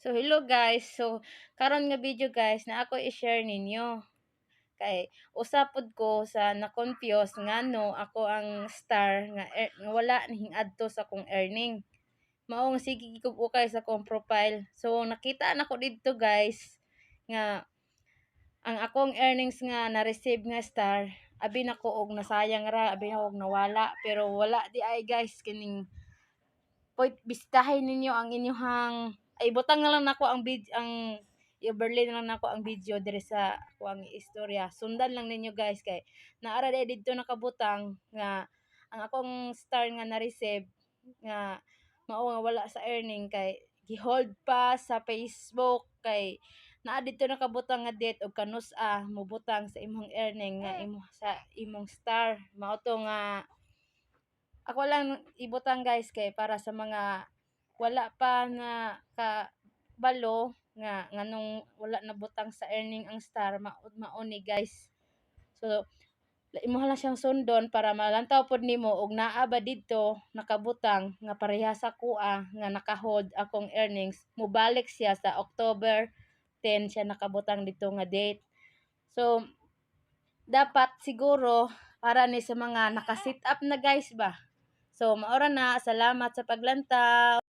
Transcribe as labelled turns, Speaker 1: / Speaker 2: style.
Speaker 1: So hello guys. So karon nga video guys na ako i-share ninyo. Kay usapod ko sa na-confuse nga no ako ang star nga, er, wala ning adto sa kong earning. Mao nga sige ko ukay sa kong profile. So nakita na ko didto guys nga ang akong earnings nga na-receive nga star abi na ko og nasayang ra abi na og nawala pero wala di ay guys kining Pwede bisitahin ninyo ang inyong ay butang na lang nako ang vid ang i-overlay na lang nako ang video diri sa kuang istorya. Sundan lang ninyo guys kay naara day didto nakabutang nga ang akong star nga na-receive nga mao nga wala sa earning kay gi-hold pa sa Facebook kay naa didto nakabutang nga date og kanus-a mobutang sa imong earning nga imo sa imong star. Mao to nga ako lang ibutang guys kay para sa mga wala pa na kabalo nga nganong wala na butang sa earning ang star maud mao ni guys. So imo lang siyang sundon para malantaw pod nimo og naa ba didto nakabutang nga pareha sa kuha nga naka-hold akong earnings mobalik siya sa October 10 siya nakabutang dito nga date. So dapat siguro para ni sa mga naka-sit up na guys ba. So maora na salamat sa paglantaw.